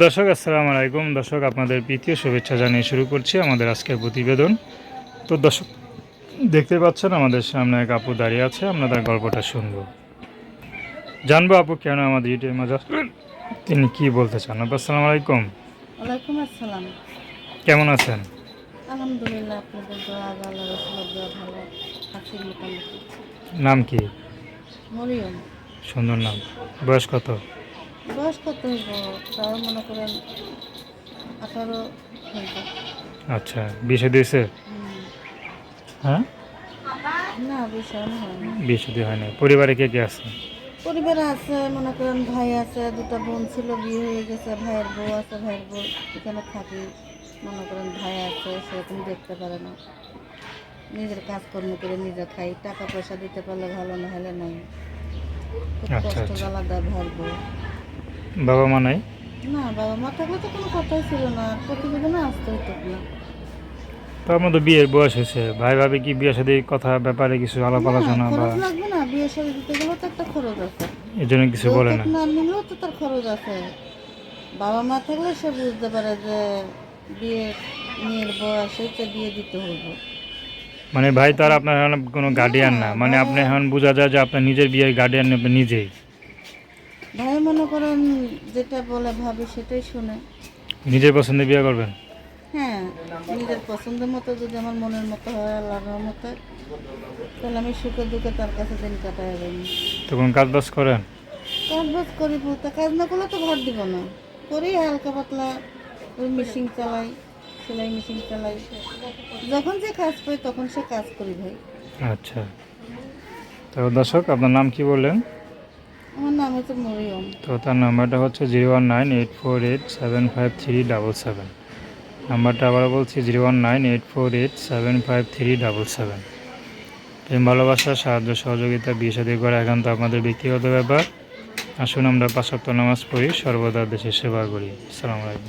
দর্শক আসসালামু আলাইকুম। দর্শক আপনাদের প্রীতীয় শুভেচ্ছা জানিয়ে শুরু করছি আমাদের আজকের প্রতিবেদন। তো দর্শক দেখতে পাচ্ছেন আমাদের সামনে এক আপু দাঁড়িয়ে আছে আমরা তার গল্পটা শুনব। জানব আপু কেন আমাদের ইউটিউব মাঝে? তিনি কি বলতে চান? আপু আসসালামু আলাইকুম। ওয়ালাইকুম আসসালাম। কেমন আছেন? আলহামদুলিল্লাহ আপনাদের দোয়া আল্লাহ ভালো আছি মোটামুটি। নাম কি? মরিয়ম। সুন্দর নাম। বয়স কত? বয়স কত হইব তাও মনে করেন আঠারো আচ্ছা বিয়ে দিয়েছে হ্যাঁ? না বিষয় হয় না বিয়ে হয় না পরিবারে কে কে আছে? পরিবারে আছে মনে করেন ভাই আছে দুটো বোন ছিল বিয়ে হয়ে গেছে ভাইয়ের বউ আছে ভাইয়ের বউ এখানে থাকি। মনে করেন ভাই আছে সেরকম দেখতে পারে না। নিজের কাজকর্ম করে নিজে খাই। টাকা পয়সা দিতে পারলে ভালো না হলে নাই। খুব আচ্ছা, কষ্ট আলাদা জ্বালা ভাইয়ের বউ। বাবা মা নাই? না বাবা মা থাকলে তো কোনো কথাই ছিল না। প্রতিবেদনে আসতে হতো না। তো আমার তো বিয়ের বয়স হয়েছে। ভাই ভাবে কি বিয়ের সাথে কথা ব্যাপারে কিছু আলাপ আলোচনা বা লাগবে না বিয়ে সাথে দিতে গেলেও তো একটা খরচ আছে। এই জন্য কিছু বলে না। না নিলেও তো তার খরচ আছে। বাবা মা থাকলে সে বুঝতে পারে যে বিয়ে মেয়ের বয়স হয়েছে বিয়ে দিতে হবে মানে ভাই তো আর আপনার কোনো গার্ডিয়ান না। মানে আপনি এখন বোঝা যায় যে আপনার নিজের বিয়ের গার্ডিয়ান আপনি নিজেই। মনে করেন যেটা বলে ভাবি সেটাই শুনে। নিজের পছন্দে বিয়ে করবেন? হ্যাঁ নিজের পছন্দের মতো যদি আমার মনের মতো হয় আল্লাহর মতো তাহলে আমি সুখে দুঃখে তার কাছে দিন কাটাই যাব তখন কাজ বাজ করেন? কাজ বাজ করি বলতে কাজ না করলে তো ঘর দিব না। করি হালকা পাতলা ওই মেশিন চালাই সেলাই মেশিন চালাই। যখন যে কাজ পাই তখন সে কাজ করি ভাই। আচ্ছা। তো দর্শক আপনার নাম কি বললেন? তো তার নাম্বারটা হচ্ছে zero one nine eight four eight seven five three double seven. নাম্বারটা আবার বলছি zero one nine eight four eight seven five three double seven. প্রেম, ভালোবাসা, সাহায্য, সহযোগিতা, বিয়ে সাদী করা একান্ত আপনাদের ব্যক্তিগত ব্যাপার। আসুন আমরা পাঁচাত্তর নামাজ পড়ি, সর্বদা দেশের সেবা করি। আসসালামু আলাইকুম।